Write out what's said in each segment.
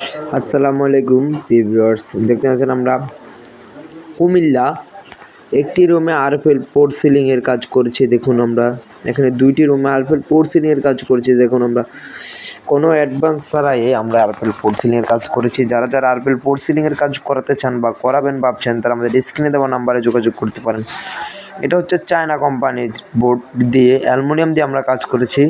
আসসালামু আলাইকুম ভিউয়ার্স, দেখতে পাচ্ছেন আমরা কুমিল্লা একটি রুমে আরএফএল পোর সিলিং এর কাজ করেছি, দেখুন আমরা। এখানে দুইটি রুমে আরএফএল পোর সিলিং এর কাজ করেছি, দেখুন আমরা। কোনো অ্যাডভান্স ছাড়াই আমরা আরএফএল পোর সিলিং এর কাজ করেছি। যারা যারা আরএফএল পোর সিলিং এর কাজ করাতে চান বা করাবেন, ভাবছেন, তারা আমাদের স্ক্রিনে দেওয়া নাম্বারে যোগাযোগ করতে পারেন। এটা হচ্ছে চায়না কোম্পানির বোর্ড দিয়ে, অ্যালুমিনিয়াম দিয়ে আমরা কাজ করেছি।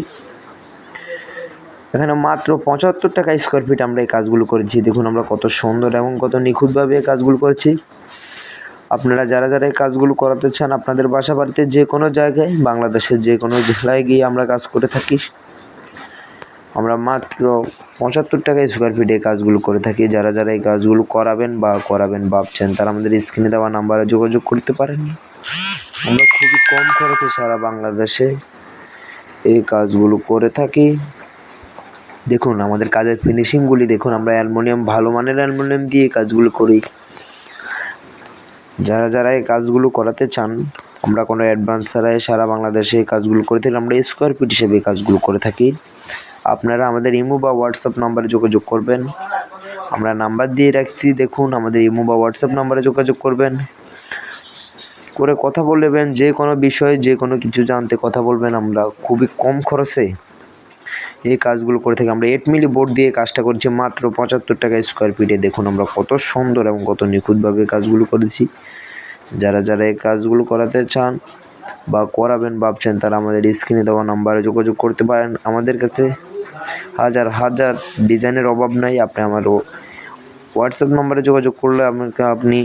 এখানে মাত্র পঁচাত্তর টাকা স্কোয়ার ফিট আমরা এই কাজগুলো করেছি। দেখুন আমরা কত সুন্দর এবং কত নিখুঁতভাবে এই কাজগুলো করেছি। আপনারা যারা যারা এই কাজগুলো করাতে চান, আপনাদের বাসা বাড়িতে যে কোনো জায়গায়, বাংলাদেশের যে কোনো জেলায় গিয়ে আমরা কাজ করে থাকি। আমরা মাত্র পঁচাত্তর টাকা স্কোয়ার ফিট এই কাজগুলো করে থাকি। যারা যারা এই কাজগুলো করাবেন বা করাবেন ভাবছেন, তারা আমাদের স্ক্রিনে দেওয়া নাম্বারে যোগাযোগ করতে পারেন। আমরা খুবই কম খরচে সারা বাংলাদেশে এই কাজগুলো করে থাকি। দেখুন, আমাদের কাজের ফিনিশিংগুলি দেখুন, আমরা অ্যালুমিনিয়াম, ভালো মানের অ্যালুমিনিয়াম দিয়ে কাজগুলো করি। যারা যারা এই কাজগুলো করাতে চান, আমরা কোনো অ্যাডভান্স ছাড়াই সারা বাংলাদেশে এই কাজগুলো করে থাকি, আমরা স্কোয়ার ফিট হিসেবে এই কাজগুলো করে থাকি। আপনারা আমাদের ইমো বা হোয়াটসঅ্যাপ নাম্বারে যোগাযোগ করবেন। আমরা নাম্বার দিয়ে রাখছি, দেখুন, আমাদের ইমো বা হোয়াটসঅ্যাপ নাম্বারে যোগাযোগ করবেন। করে কথা বলবেন যে কোনো বিষয়ে, যে কোনো কিছু জানতে কথা বলবেন, আমরা খুবই কম খরচে এই কাজগুলো করে থাকি আমরা। এইট মিলি বোর্ড দিয়ে কাজটা করছি মাত্র পঁচাত্তর টাকা স্কোয়ার ফিটে দেখুন আমরা কত সুন্দর এবং কত নিখুঁতভাবে কাজগুলো করেছি। যারা যারা এই কাজগুলো করাতে চান বা করাবেন, ভাবছেন, তারা আমাদের স্ক্রিনে দেওয়া নাম্বারে যোগাযোগ করতে পারেন আমাদের কাছে। হাজার হাজার ডিজাইনের অভাব নাই। আপনি আমার হোয়াটসঅ্যাপ নম্বরে যোগাযোগ করলে আপনাকে আপনি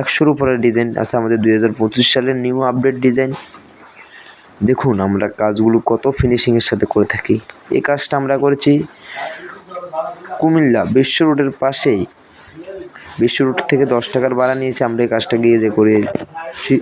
একশোর উপরে ডিজাইন আছে। আমাদের দুই হাজার পঁচিশ সালের নিউ আপডেট ডিজাইন দেখুন, আমরা কাজগুলো কত ফিনিশিংয়ের সাথে করে থাকি। এই কাজটা আমরা করেছি কুমিল্লা বিশ্ব রোডের পাশেই। বিশ্ব রোড থেকে দশ টাকার ভাড়া নিয়েছি, আমরা এই কাজটা গিয়ে যে করেছি।